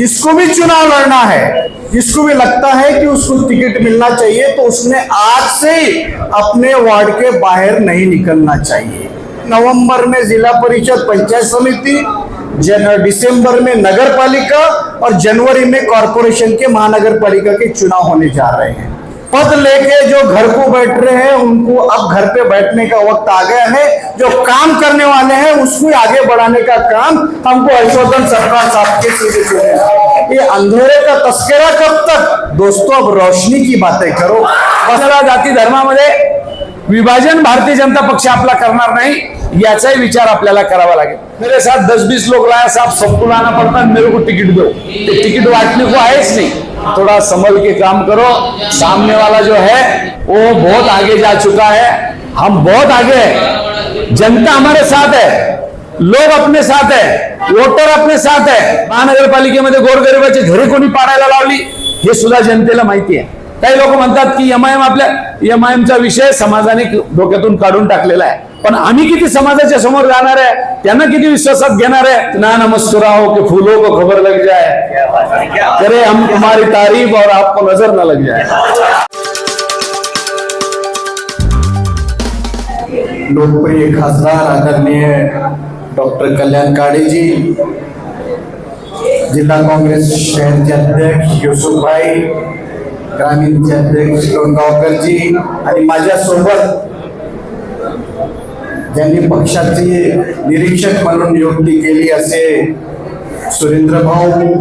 जिसको भी चुनाव लड़ना है, जिसको भी लगता है कि उसको टिकट मिलना चाहिए तो उसने आज से ही अपने वार्ड के बाहर नहीं निकलना चाहिए। नवंबर में जिला परिषद पंचायत समिति दिसंबर में नगर पालिका और जनवरी में कॉरपोरेशन के महानगर पालिका के चुनाव होने जा रहे हैं। पद लेके जो घर को बैठ रहे हैं, उनको अब घर पे बैठने का वक्त आ गया है। जो काम करने वाले हैं, उसको आगे बढ़ाने का काम हमको हर्षवर्धन सरकार साहब के सीधे से है। ये अंधेरे का तस्करा कब तक? दोस्तों, अब रोशनी की बातें करो। आपल्याला जाती धर्मामध्ये विभाजन, भारतीय जनता पक्ष आपला करणार नाही, याचाही विचार आपल्याला करावा लागेल. मेरे साथ दस बीस लोग लाया साहब, सबको लाना पड़ता है, मेरे को टिकट दो. टिकट बांटने को आएच नहीं. थोड़ा संभल के काम करो। सामने वाला जो है वो बहुत आगे जा चुका है। हम बहुत आगे है। जनता हमारे साथ है। लोग अपने साथ है। वोटर अपने साथ आहे महानगरपालिकेमध्ये गोरगरिबाची घरे कोणी पाडायला लावली हे सुद्धा जनतेला माहिती आहे. काही लोक म्हणतात की एमआयएम आपल्या एमआयएमचा विषय समाजाने डोक्यातून काढून टाकलेला आहे. पण आम्ही किती समाजाच्या समोर जाणार आहे, त्यांना किती विश्वासात घेणार आहे ना नमस्कुराओ के फूलों को खबर लग जाए. करे हम तुम्हारी तारीफ़ और आपको नज़र न लग जाए. लोकप्रिय खासदार आदरणीय डॉक्टर कल्याण काळेजी जिल्हा काँग्रेस शहरचे अध्यक्ष युसुफ भाई ग्रामीणचे अध्यक्ष टोणगावकरजी आणि माझ्यासोबत ज्यांनी पक्षाची निरीक्षक म्हणून नियुक्ती केली असे सुरेंद्र भाऊ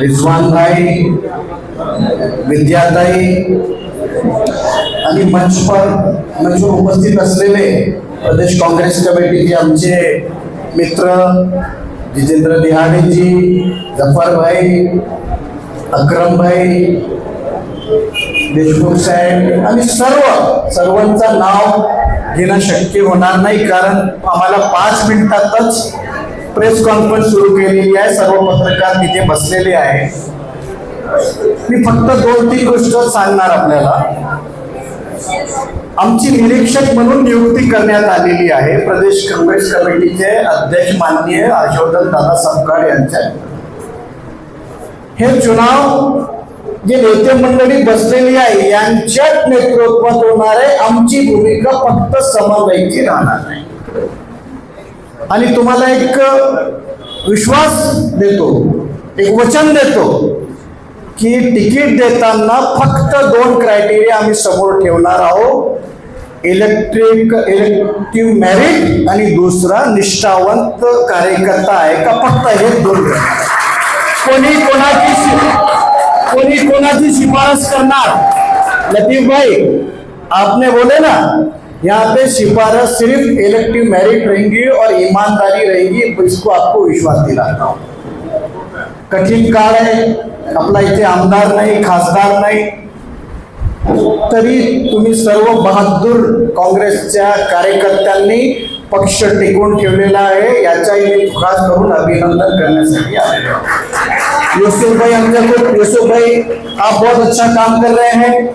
रिजवानभाई विद्याताई आणि मंचवर मंचवर उपस्थित असलेले प्रदेश काँग्रेस कमिटीचे आमचे मित्र जितेंद्र दिहाडेजी जफरभाई अक्रमभाई देशमुख साहेब आणि सर्व सर्वांचं नाव घेणं शक्य होणार नाही कारण आम्हाला पाच मिनिटातच प्रेस कॉन्फरन्स सुरू केलेली आहे. सर्व पत्रकार तिथे बसलेले आहे मी फक्त दोन तीन गोष्ट सांगणार आपल्याला. आमची निरीक्षक म्हणून नियुक्ती करण्यात आलेली आहे. प्रदेश काँग्रेस कमिटीचे अध्यक्ष माननीय हर्षवर्धन दादा सपकाळ यांच्या. हे चुनाव जे नेते मंडळी बसलेली आहे यांच्याच नेतृत्वात होणार आहे आमची भूमिका फक्त समन्वयाची राहणार नाही. आणि तुम्हाला एक विश्वास देतो एक वचन देतो की तिकीट देताना फक्त दोन क्रायटेरिया आम्ही समोर ठेवणार आहोत. इलेक्ट्रिक इलेक्टिव्ह मॅरिट आणि दुसरा निष्ठावंत कार्यकर्ता आहे का? फक्त हे दोन. कोणी कोणाची कोणी कोणाची शिफारस करणार? लतीफ भाई आपने बोले ना यहाँ पे सिफारस सिर्फ इलेक्टिव मेरिट रहेंगी और ईमानदारी रहेगी इसको आपको विश्वास दिलाता हूँ। कठीण काळ आहे आपला इथे आमदार नाही खासदार नाही। तरी तुम्ही सर्व बहादूर काँग्रेसच्या कार्यकर्त्यांनी पक्ष टिकून ठेवलेला आहे, याचाही मी खास करून अभिनंदन करण्यासाठी आलेलो। यूसुफ भाई हमने को यूसुफ भाई आप बहुत अच्छा काम कर रहे हैं,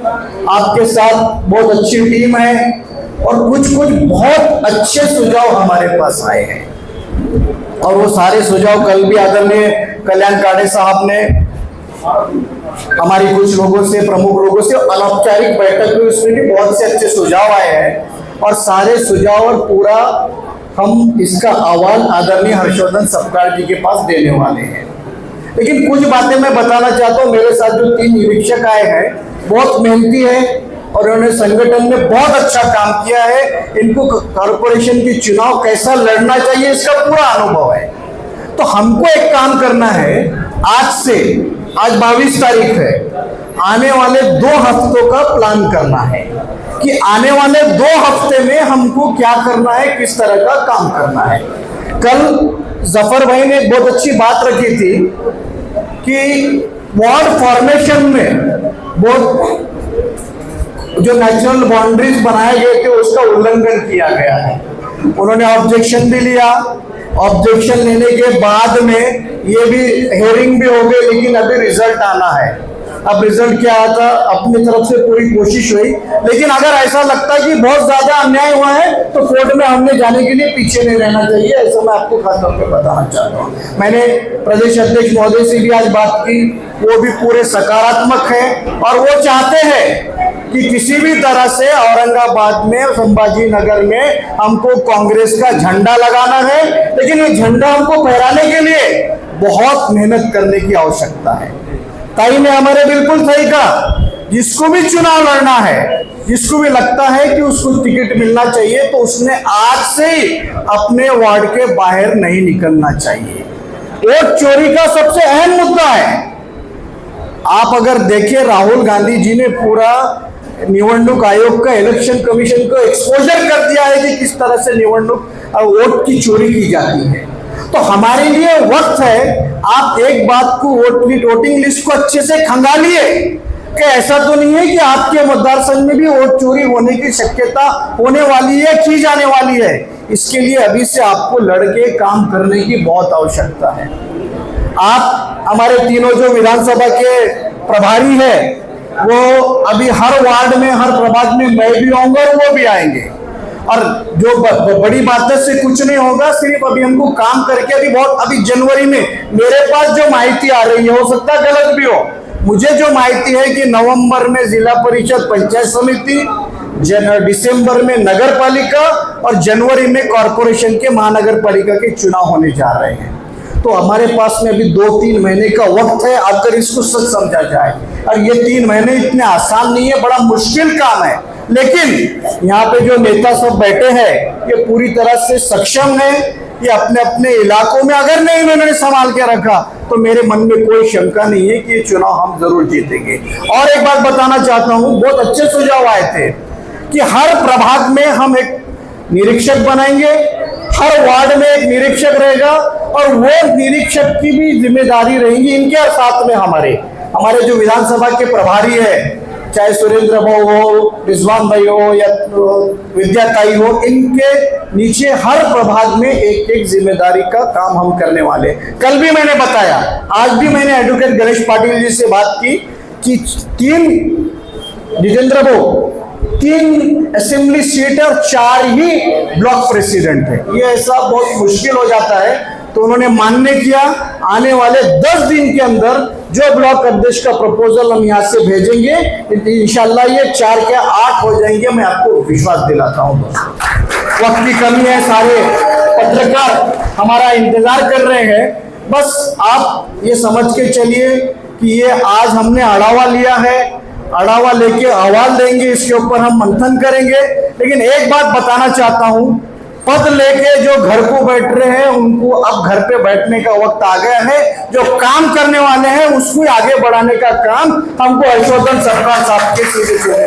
आपके साथ बहुत अच्छी टीम है, और कुछ कुछ बहुत अच्छे सुझाव हमारे पास आए हैं और वो सारे सुझाव कल भी आदरणीय कल्याण काड़े साहब ने हमारी कुछ लोगों से, प्रमुख लोगों से अनौपचारिक बैठक हुई, उसमें भी बहुत से अच्छे सुझाव आए हैं और सारे सुझाव और पूरा हम इसका आह्वान आदरणीय हर्षवर्धन सपकाळ जी के पास देने वाले हैं। लेकिन कुछ बातें मैं बताना चाहता हूँ। मेरे साथ जो तीन निरीक्षक आए हैं, बहुत मेहनती है और उन्होंने संगठन में बहुत अच्छा काम किया है। इनको कॉरपोरेशन की चुनाव कैसा लड़ना चाहिए, इसका पूरा अनुभव है। तो हमको एक काम करना है। आज से, आज बाईस तारीख है। आने वाले दो हफ्तों का प्लान करना है। कि आने वाले दो हफ़्ते में हमको क्या करना है, किस तरह का काम करना है। कल ज़फ़र भाई ने एक बहुत अच्छी बात रखी थी कि वार्ड फॉर्मेशन में बहुत जो नेचुरल बाउंड्रीज बनाए गए थे, उसका उल्लंघन किया गया है। उन्होंने ऑब्जेक्शन भी लिया। ऑब्जेक्शन लेने के बाद में ये भी हेयरिंग भी हो गई, लेकिन अभी रिज़ल्ट आना है। अब रिज़ल्ट क्या आता अपनी तरफ़ से पूरी कोशिश हुई। लेकिन अगर ऐसा लगता है कि बहुत ज़्यादा अन्याय हुआ है तो कोर्ट में हमने जाने के लिए पीछे नहीं रहना चाहिए, ऐसा मैं आपको खास तौर पे बताना चाहता हूँ। मैंने प्रदेश अध्यक्ष महोदय से भी आज बात की, वो भी पूरे सकारात्मक है और वो चाहते हैं कि किसी भी तरह से औरंगाबाद में संभाजी नगर में हमको कांग्रेस का झंडा लगाना है। लेकिन ये झंडा हमको फहराने के लिए बहुत मेहनत करने की आवश्यकता है। ताई ने हमारे बिल्कुल सही कहा। जिसको भी चुनाव लड़ना है, जिसको भी लगता है कि उसको टिकट मिलना चाहिए तो उसने आज से अपने वार्ड के बाहर नहीं निकलना चाहिए। वोट चोरी का सबसे अहम मुद्दा है। आप अगर देखिए, राहुल गांधी जी ने पूरा निवडणूक आयोग का, इलेक्शन कमीशन को एक्सपोजर कर दिया है कि किस तरह से निवडणूक वोट की चोरी की जाती है। तो हमारे लिए वक्त है, आप एक बात को वोट वोटिंग लिस्ट को अच्छे से खंगालिए कि ऐसा तो नहीं है कि आपके मतदार संघ में भी वोट चोरी होने की शक्यता होने वाली है, की जाने वाली है। इसके लिए अभी से आपको लड़के काम करने की बहुत आवश्यकता है। आप, हमारे तीनों जो विधानसभा के प्रभारी है, वो अभी हर वार्ड में, हर प्रभाग में मैं भी आऊँगा और वो भी आएँगे। और जो ब, ब, बड़ी बात से कुछ नहीं होगा सिर्फ़ अभी हमको काम करके अभी बहुत अभी जनवरी में मेरे पास जो माहिती आ रही है हो सकता है गलत भी हो। मुझे जो माहिती है कि नवंबर में जिला परिषद पंचायत समिति जन दिसंबर में नगर पालिका और जनवरी में कॉरपोरेशन के महानगर पालिका के चुनाव होने जा रहे हैं। तो हमारे पास में अभी दो तीन महीने का वक्त है अगर इसको सच समझा जाए। और ये तीन महीने इतने आसान नहीं है बड़ा मुश्किल काम है। लेकिन यहाँ पे जो नेता सब बैठे हैं, ये पूरी तरह से सक्षम है ये अपने अपने इलाकों में अगर नहीं इन्होंने संभाल के रखा तो मेरे मन में कोई शंका नहीं है कि ये चुनाव हम ज़रूर जीतेंगे। और एक बात बताना चाहता हूँ, बहुत अच्छे सुझाव आए थे कि हर प्रभाग में हम एक निरीक्षक बनाएँगे, हर वार्ड में एक निरीक्षक रहेगा, और वो निरीक्षक की भी ज़िम्मेदारी रहेगी इनके साथ में हमारे। हमारे जो विधानसभा के प्रभारी है चाहे सुरेंद्र भाऊ हो, रिजवान भाई हो, या विद्याताई हो, इनके नीचे हर प्रभाग में एक एक ज़िम्मेदारी का काम हम करने वाले कल भी मैंने बताया, आज भी मैंने एडवोकेट गणेश पाटिल जी से बात की कि तीन, जितेंद्र भाऊ तीन असेंबली सीट और चार ही ब्लॉक प्रेसिडेंट है। ये ऐसा बहुत मुश्किल हो जाता है तो उन्होंने मान्य किया, आने वाले दस दिन के अंदर जो ब्लॉक अध्यक्ष का प्रपोजल हम यहाँ से भेजेंगे इंशाल्लाह ये चार के आठ हो जाएँगे, मैं आपको विश्वास दिलाता हूँ वक्त की कमी है, सारे पत्रकार हमारा इंतज़ार कर रहे हैं। बस आप ये समझ के चलिए कि ये आज हमने अड़ावा लिया है, अड़ावा लेके आवाज़ देंगे, इसके ऊपर हम मंथन करेंगे। लेकिन एक बात बताना चाहता हूँ पद लेके जो घर को बैठ रहे हैं, उनको अब घर पे बैठने का वक्त आ गया है। जो काम करने वाले हैं, उसको आगे बढ़ाने का काम हमको हर्षवर्धन सरकार साहब के सीधे से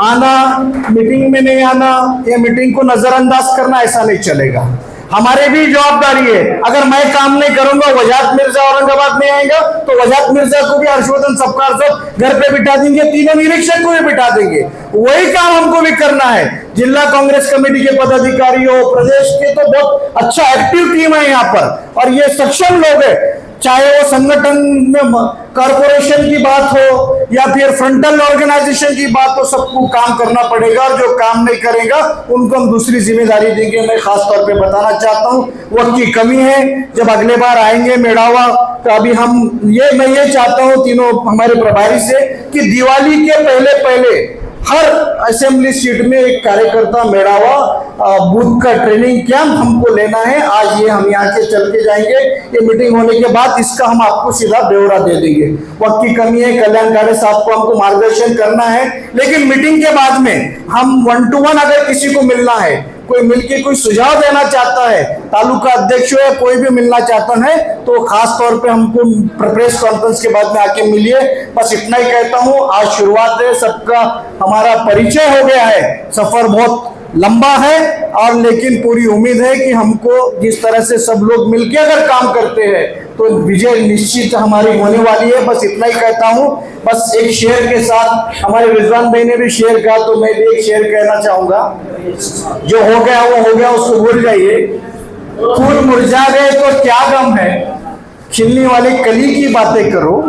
आना मीटिंग में नहीं आना, या मीटिंग को नजरअंदाज करना, ऐसा नहीं चलेगा। हमारे भी जवाबदारी है। अगर मैं काम नहीं करूँगा, वजात मिर्ज़ा औरंगाबाद में आएगा तो वजात मिर्ज़ा को भी हर्षवर्धन सबकार सब घर पे बिठा देंगे, तीनों निरीक्षक को भी बिठा देंगे। वही काम हमको भी करना है। जिला कांग्रेस कमेटी के पदाधिकारी हो, प्रदेश के तो बहुत अच्छा एक्टिव टीम है यहाँ पर। और ये सक्षम लोग है। चाहे वो संगठन में कॉरपोरेशन की बात हो या फिर फ्रंटल ऑर्गेनाइजेशन की बात हो, सबको काम करना पड़ेगा और जो काम नहीं करेगा, उनको हम दूसरी ज़िम्मेदारी देंगे। मैं खास तौर पे बताना चाहता हूँ, वक्त की कमी है। जब अगले बार आएँगे मेड़ावा तो अभी हम ये, मैं ये चाहता हूँ तीनों हमारे प्रभारी से कि दिवाली के पहले पहले हर असेंबली सीट में एक कार्यकर्ता बुद्ध बूथ का ट्रेनिंग कैंप हमको लेना है। आज ये हम यहाँ से चल के जाएँगे। ये मीटिंग होने के बाद इसका हम आपको सीधा ब्यौरा दे देंगे। वक्त की कमी है, कल्याणकारी साहब को हमको मार्गदर्शन करना है। लेकिन मीटिंग के बाद में हम वन टू वन अगर किसी को मिलना है कोई मिलके कोई सुझाव देना चाहता है, तालुका अध्यक्ष हो या कोई भी मिलना चाहता है तो खास तौर पे हमको प्रेस कॉन्फ्रेंस के बाद में आके मिलिए। बस इतना ही कहता हूँ, आज शुरुआत है, सबका हमारा परिचय हो गया है। सफ़र बहुत लंबा है और लेकिन पूरी उम्मीद है कि हमको जिस तरह से सब लोग मिलकर अगर काम करते हैं तो विजय निश्चित हमारी होने वाली है। बस इतना ही कहता हूँ। बस एक शेर के साथ हमारे रिजवान भाई ने भी शेर कहा तो मैं भी एक शेर कहना चाहूँगा। जो हो गया, वो हो गया, उसको भूल जाइए। फूल मुरझा गए तो क्या गम है? खिलने वाली कली की बातें करो।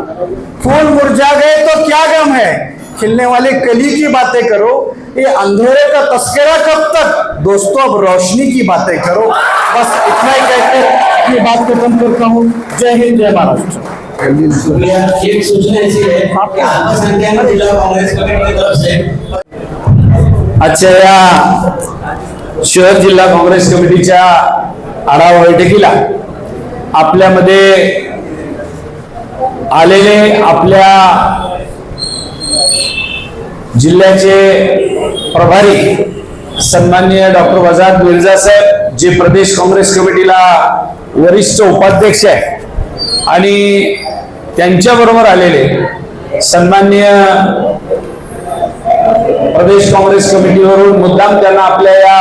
फूल मुरझा गए तो क्या गम है? खिलने वाले कली की बातें करो ये अंधेरे का तस्करा कब तक? दोस्तों अब रोशनी की बातें करो। बस इतना ही कहकर ये बात खत्म करता हूँ। जय हिंद जय महाराष्ट्र। शुक्रिया एक सूचना ऐसी है जिला कांग्रेस कमेटी की तरफ से या शहर जिल्हा काँग्रेस कमिटीच्या आढावा बैठकीला आपल्यामध्ये आलेले आपल्या जिल्ह्याचे प्रभारी सन्माननीय डॉक्टर वजाद मिर्झा साहेब जे प्रदेश काँग्रेस कमिटीला वरिष्ठ उपाध्यक्ष आहे आणि त्यांच्याबरोबर आलेले सन्माननीय प्रदेश काँग्रेस कमिटीवरून मुद्दाम त्यांना आपल्या या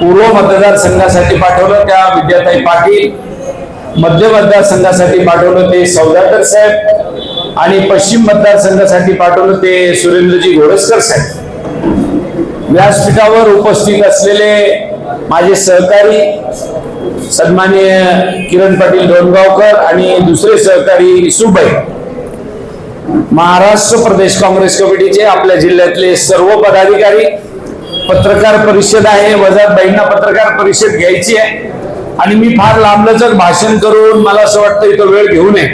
पूर्व मतदारसंघासाठी पाठवलं त्या विद्याताई पाटील मध्य मतदारसंघासाठी पाठवलं ते सौदागर साहेब. आणि पश्चिम मतदारसंघासाठी पाठवलं ते सुरेंद्रजी घोडसकर साहेब. व्यासपीठावर उपस्थित असलेले माझे सहकारी सन्मान्य किरण पाटील डोणगावकर आणि दुसरे सहकारी सुबाई महाराष्ट्र प्रदेश काँग्रेस कमिटीचे आपल्या जिल्ह्यातले सर्व पदाधिकारी पत्रकार परिषद आहे वजातबाईंना पत्रकार परिषद घ्यायची आहे. आणि मी फार लांबलचक भाषण करून मला असं वाटतं इथं वेळ घेऊ नये.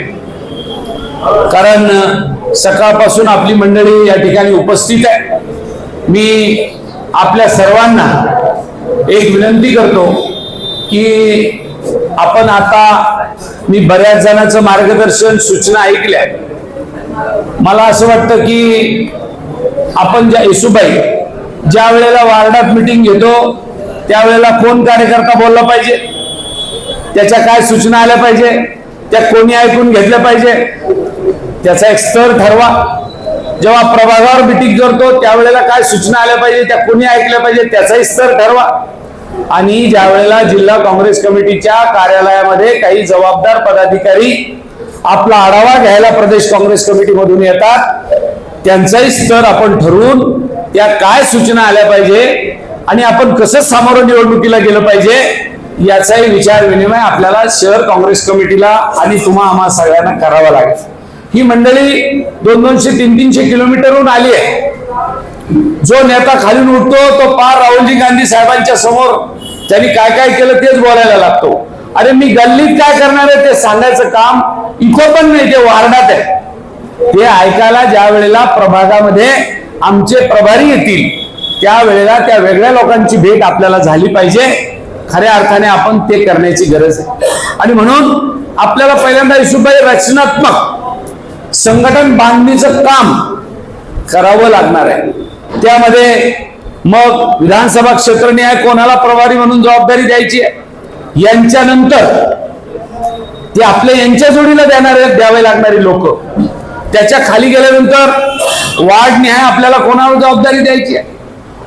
कारण सकाळपासून आपली मंडळी या ठिकाणी उपस्थित आहे. मी आपल्या सर्वांना एक विनंती करतो की आपण आता मी बऱ्याच जणांचं मार्गदर्शन सूचना ऐकल्या मला असं वाटतं की आपण ज्या येसुबाई ज्या वेळेला वार्डात मिटिंग घेतो त्यावेळेला कोण कार्यकर्ता बोलला पाहिजे? त्याच्या काय सूचना आल्या पाहिजे? त्या कोणी ऐकून घेतल्या पाहिजे? त्याचा एक स्तर ठरवा. जेव्हा प्रभागावर मिटिंग करतो त्यावेळेला काय सूचना आल्या पाहिजे त्या कोणी ऐकल्या पाहिजे त्याचाही स्तर ठरवा. आणि ज्या वेळेला जिल्हा काँग्रेस कमिटीच्या कार्यालयामध्ये काही जबाबदार पदाधिकारी आपला आढावा घ्यायला प्रदेश काँग्रेस कमिटीमधून येतात त्यांचाही स्तर आपण ठरवून त्या काय सूचना आल्या पाहिजे आणि आपण कसं सामोरं निवडणुकीला गेलं पाहिजे याचाही विचार विनिमय आपल्याला शहर काँग्रेस कमिटीला आणि तुम्हा आम्हा सगळ्यांना करावा लागेल. ही मंडळी दोन दोनशे तीन तीनशे किलोमीटरहून आली आहे. जो नेता खालून उठतो तो पार राहुलजी गांधी साहेबांच्या समोर. त्यांनी काय काय केलं तेच बोलायला लागतो. अरे मी गल्लीत काय करणार आहे ते सांगायचं काम इथं पण नाही ते वार्डात आहे. ते ऐकायला ज्या वेळेला प्रभागामध्ये आमचे प्रभारी येतील त्यावेळेला त्या वेगळ्या लोकांची भेट आपल्याला झाली पाहिजे. खऱ्या अर्थाने आपण ते करण्याची गरज आहे. आणि म्हणून आपल्याला पहिल्यांदा हिशोबाई रचनात्मक संघटन बांधणीचं काम करावं लागणार आहे. त्यामध्ये मग विधानसभा क्षेत्र न्याय कोणाला प्रभारी म्हणून जबाबदारी द्यायची आहे? यांच्यानंतर ते आपल्या यांच्या जोडीला देणारे द्यावे लागणारी लोक. त्याच्याखाली गेल्यानंतर वार्ड न्याय आपल्याला कोणावर जबाबदारी द्यायची आहे?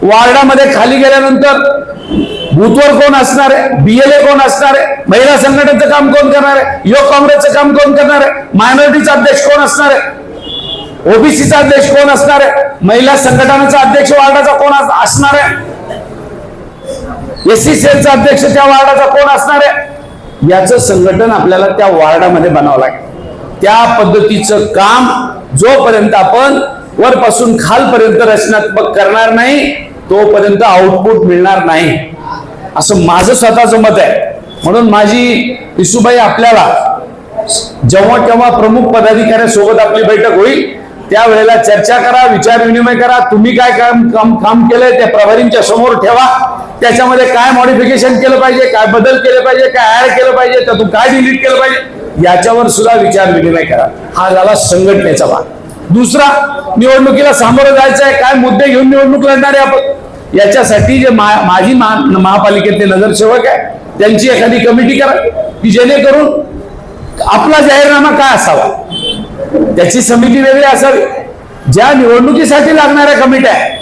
वार्डामध्ये खाली गेल्यानंतर बूथवर कोण असणार आहे? बीएलए कोण असणार आहे? महिला संघटनेचं काम कोण करणार आहे? युवक काँग्रेसचं काम कोण करणार आहे? मायनॉरिटीचा अध्यक्ष कोण असणार आहे? ओबीसीचा अध्यक्ष कोण असणार आहे? महिला संघटनेचा अध्यक्ष वार्डाचा कोण असणार आहे? एससी सेलचा अध्यक्ष त्या वार्डाचा कोण असणार आहे? याचं संघटन आपल्याला त्या वार्डामध्ये बनावं लागेल. त्या पद्धतीचं काम जोपर्यंत आपण वरपासून खालपर्यंत रचनात्मक करणार नाही तोपर्यंत आउटपुट मिळणार नाही. असं माझं स्वतःचं मत आहे. म्हणून माझी इसुबाई आपल्याला जेव्हा केव्हा प्रमुख पदाधिकाऱ्यांसोबत आपली बैठक होईल त्यावेळेला चर्चा करा विचार विनिमय करा. तुम्ही काय काम काम काम केलंय त्या प्रभारींच्या समोर ठेवा. त्याच्यामध्ये काय मॉडिफिकेशन केलं पाहिजे काय बदल केले पाहिजे काय ऍड केलं पाहिजे त्यातून काय डिलीट केलं पाहिजे याच्यावर सुद्धा विचार विनिमय करा. हा झाला संघटनेचा भाग. दुसरा निवडणुकीला सामोरं जायचं आहे काय मुद्दे घेऊन निवडणूक लढणार आहे आपण? याच्यासाठी जे मा- माजी महा- महापालिकेतले नगरसेवक आहे त्यांची एखादी कमिटी करा की जेणेकरून आपला जाहीरनामा काय असावा? त्याची समिती वेगळी असावी. ज्या निवडणुकीसाठी लागणाऱ्या कमिट्या आहे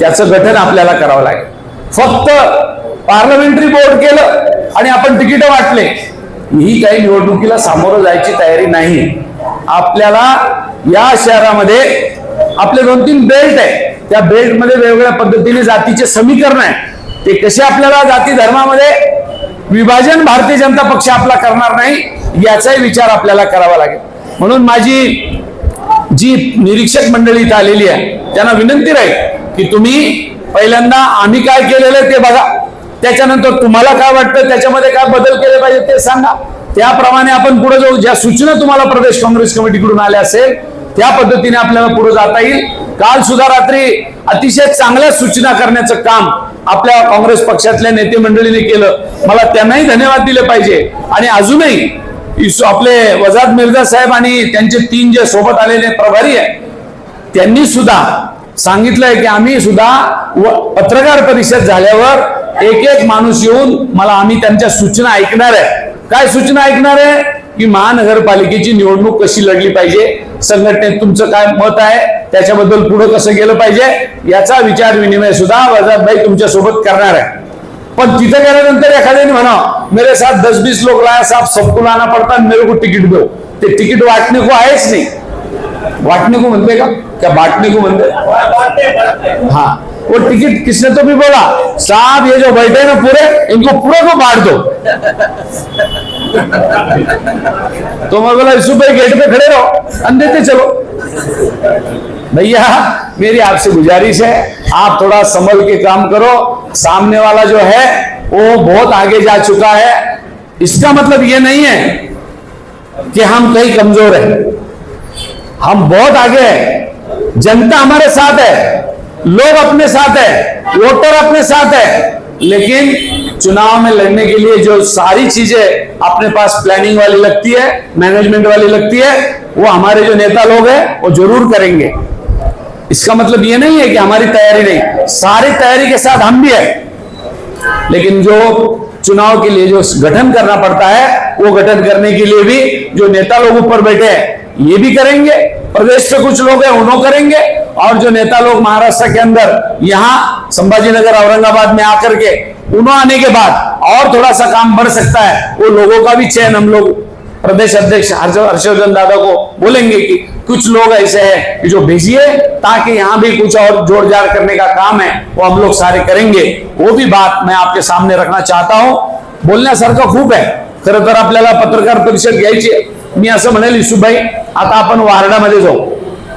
त्याचं गठन आपल्याला करावं लागेल. फक्त पार्लमेंटरी बोर्ड केलं आणि आपण तिकीट वाटले ही काही निवडणुकीला सामोरं जायची तयारी नाही. आपल्याला या शहरामध्ये आपले दोन तीन बेल्ट आहे. त्या बेल्टमध्ये वेगवेगळ्या पद्धतीने जातीचे समीकरण आहे. ते कसे आपल्याला जाती धर्मामध्ये विभाजन भारतीय जनता पक्ष आपला करणार नाही याचाही विचार आपल्याला करावा लागेल. म्हणून माझी जी निरीक्षक मंडळी इथं आलेली आहे त्यांना विनंती राहील की तुम्ही पहिल्यांदा आम्ही काय केलेलं आहे ते बघा. त्याच्यानंतर तुम्हाला काय वाटतं त्याच्यामध्ये काय बदल केले पाहिजे ते सांगा. त्याप्रमाणे आपण पुढे जाऊ. ज्या सूचना तुम्हाला प्रदेश काँग्रेस कमिटीकडून आल्या असेल त्या पद्धतीने आपल्याला पुढे जाता येईल. काल सुद्धा रात्री अतिशय चांगल्या सूचना करण्याचं काम आपल्या काँग्रेस पक्षातल्या नेते मंडळीने केलं. मला त्यांनाही धन्यवाद दिले पाहिजे. आणि अजूनही आपले वजाद मिर्झा साहेब आणि त्यांचे तीन जे सोबत आलेले प्रभारी आहे त्यांनी सुद्धा सांगितलंय की आम्ही सुद्धा व- पत्रकार परिषद झाल्यावर एक एक माणूस येऊन मला आम्ही त्यांच्या सूचना ऐकणार आहे. काय सूचना ऐकणार आहे? की महानगरपालिकेची निवडणूक कशी लढली पाहिजे? संघटनेत तुमचं काय मत आहे? त्याच्याबद्दल पुढे कसं गेलं पाहिजे? याचा विचार विनिमय सुद्धा वजाबाई तुमच्यासोबत करणार आहे. पण तिथे गेल्यानंतर एखाद्याने म्हणा मेरे साथ दस बीस लोक लाया साहब सबको लाना पड़ता मेरे को तिकीट दो. ते तिकीट वाटणे को आहेच नाही. वाटणे को म्हणते का? क्या बांटने को म्हणते हा. वो टिकट किसने तो भी बोला? साहब ये जो बैठे ना पूरे इनको पूरे को बांट दो. तो मैं बोला यीशु भाई गेट पे खड़े रहो, अंधे चलो। भैया, मेरी आपसे गुजारिश है, आप थोड़ा संभल के काम करो। सामने वाला जो है, वो बहुत आगे जा चुका है। इसका मतलब ये नहीं है कि हम कहीं कमज़ोर है। हम बहुत आगे हैं। जनता हमारे साथ है, लोग अपने साथ है, वोटर अपने साथ है, लेकिन चुनाव में लड़ने के लिए जो सारी चीज़ें अपने पास प्लानिंग वाली लगती है मैनेजमेंट वाली लगती है, वो हमारे जो नेता लोग हैं, वो ज़रूर करेंगे। इसका मतलब ये नहीं है कि हमारी तैयारी नहीं, सारी तैयारी के साथ हम भी है। लेकिन जो चुनाव के लिए जो गठन करना पड़ता है, वो गठन करने के लिए भी जो नेता लोग ऊपर बैठे हैं, ये भी करेंगे, प्रदेश से कुछ लोग हैं, उन्हों करेंगे और जो नेता लोग महाराष्ट्र के अंदर यहाँ संभाजीनगर, औरंगाबाद में आकर के उन्हों आने के बाद और थोड़ा सा काम बढ़ सकता है, वो लोगों का भी चयन हम लोग प्रदेश अध्यक्ष हर्षवर्धन दादा को बोलेंगे कि कुछ लोग ऐसे हैं कि जो भेजिए ताकि यहाँ भी कुछ और जोड़ जाड़ करने का काम है, वो हम लोग सारे करेंगे। वो भी बात मैं आपके सामने रखना चाहता हूँ। बोलण्यासारखं खूप आहे खरं तर आपल्याला पत्रकार परिषद घ्यायची. मी असं म्हणेल युसुफभाई आता आपण वार्डामध्ये जाऊ.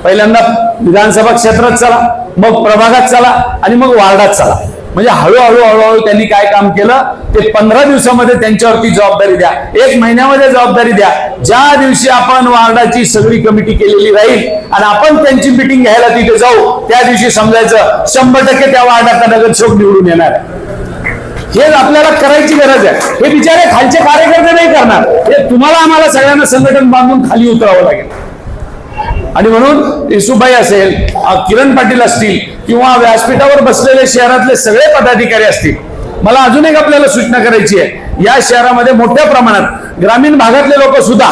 पहिल्यांदा विधानसभा क्षेत्रात चला मग प्रभागात चला आणि मग वार्डात चला. म्हणजे हळूहळू हळूहळू त्यांनी काय काम केलं? ते पंधरा दिवसामध्ये त्यांच्यावरती जबाबदारी द्या. एक महिन्यामध्ये जबाबदारी द्या. ज्या दिवशी आपण वार्डाची सगळी कमिटी केलेली राहील आणि आपण त्यांची मिटिंग घ्यायला तिथे जाऊ त्या दिवशी समजायचं शंभर टक्के त्या वार्डाचा नगरसेवक निवडून येणार. हे आपल्याला करायची गरज आहे. हे बिचारे खालचे कार्यकर्ते नाही करणार. हे तुम्हाला आम्हाला सगळ्यांना संघटन बांधून खाली उतरावं लागेल. आणि म्हणून येसुबाई असेल किरण पाटील असतील किंवा व्यासपीठावर बसलेले शहरातले सगळे पदाधिकारी असतील मला अजून एक आपल्याला सूचना करायची आहे. या शहरामध्ये मोठ्या प्रमाणात ग्रामीण भागातले लोक सुद्धा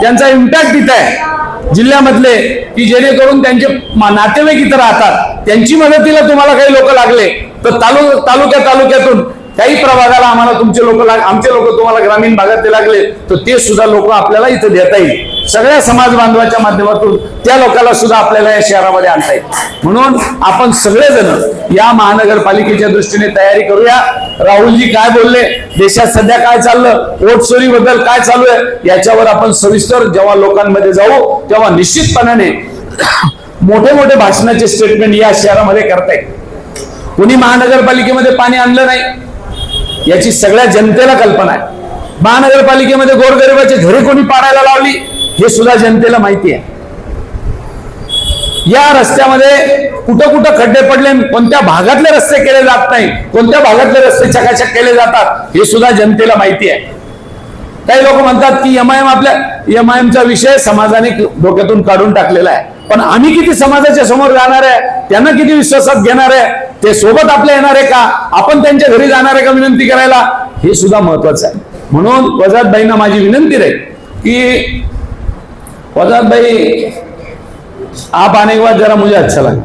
त्यांचा इम्पॅक्ट इथं आहे. जिल्ह्यामधले की जेणेकरून त्यांचे नातेवाईक इथं राहतात. त्यांची मदतीला तुम्हाला काही लोक लागले तर तालु तालुक्या तालुक्यातून काही प्रभागाला आम्हाला तुमचे लोक आमचे लोक तुम्हाला ग्रामीण भागातले लागले तर ते सुद्धा लोक आपल्याला इथं देता येईल. सगळ्या समाज बांधवाच्या माध्यमातून त्या लोकांना सुद्धा आपल्याला या शहरामध्ये आणता येईल. म्हणून आपण सगळेजण या महानगरपालिकेच्या दृष्टीने तयारी करूया. राहुलजी काय बोलले? देशात सध्या काय चाललं? वोट चोरी बद्दल काय चालू आहे? याच्यावर आपण सविस्तर जेव्हा लोकांमध्ये जाऊ तेव्हा निश्चितपणाने मोठे मोठे भाषणाचे स्टेटमेंट या शहरामध्ये करतायत कुणी महानगरपालिकेमध्ये पाणी आणलं नाही याची सगळ्या जनतेला कल्पना आहे. महानगरपालिकेमध्ये गोरगरिबाची घरे कोणी पाडायला लावली हे सुद्धा जनतेला माहिती आहे. या रस्त्यामध्ये कुठं कुठं खड्डे पडले कोणत्या भागातले रस्ते केले जात नाही कोणत्या भागातले रस्ते चकाचक केले जातात हे सुद्धा जनतेला माहिती आहे. काही लोक म्हणतात की एम आय एम आपल्या एमआयएमचा विषय समाजाने डोक्यातून काढून टाकलेला आहे. पण आम्ही किती समाजाच्या समोर जाणार आहे त्यांना किती विश्वासात घेणार आहे ते सोबत आपल्या येणार आहे का? आपण त्यांच्या घरी जाणार आहे का विनंती करायला? हे सुद्धा महत्वाचं आहे. म्हणून वजातबाईंना माझी विनंती राहील की वजातबाई आप आने के बाद जरा मुझे अच्छा लगा.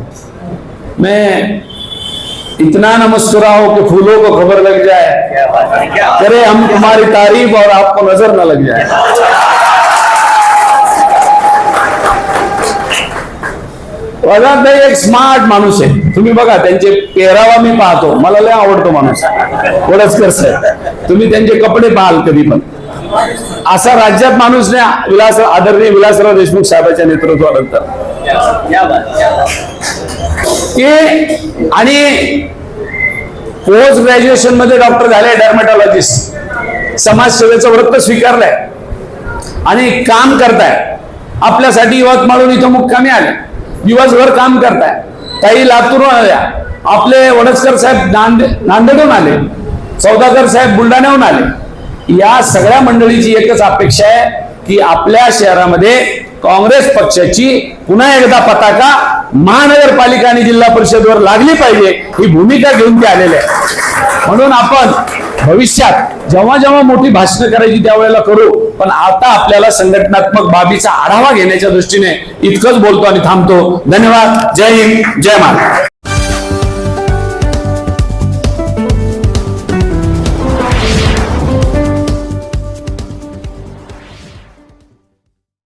मैं इतना न हो कि फूलों को खबर लग जाए। करे हम तुम्हारी तारीफ और आपको नजर न लग जाए। भाई एक स्मार्ट माणूस आहे. तुम्ही बघा त्यांचे पेहरावा मी पाहतो. मला लय आवडतो माणूस. वडसकर साहेब तुम्ही त्यांचे कपडे पाहाल कधी पण. असा राज्यात माणूस नाही विलास आदरणीय विलासराव देशमुख साहेबांच्या नेतृत्वानंतर. आणि पोस्ट ग्रॅज्युएशनमध्ये डॉक्टर झाले डर्मेटॉलॉजिस्ट समाजसेवेचं व्रत स्वीकारलंय. आणि काम करताय. आपल्यासाठी यवतमाळून इथं मुक्कामी आले. दिवसभर काम करताय. काही लातूरून आल्या. आपले वडसकर साहेब नांद नांदेडहून आले सौदागर साहेब बुलढाण्याहून आले. या सगळ्या मंडळीची एकच अपेक्षा आहे की आपल्या शहरामध्ये काँग्रेस पक्षाची पुन्हा एकदा पताका महानगरपालिका आणि जिल्हा परिषदवर लागली पाहिजे ही भूमिका घेऊन ते आलेले आहे म्हणून आपण भविष्यात जेव्हा जेव्हा मोठी भाषणं करायची त्यावेळेला करू पण आता आपल्याला संघटनात्मक बाबीचा आढावा घेण्याच्या दृष्टीने इतकंच बोलतो आणि थांबतो. धन्यवाद. जय हिंद. जय महाराज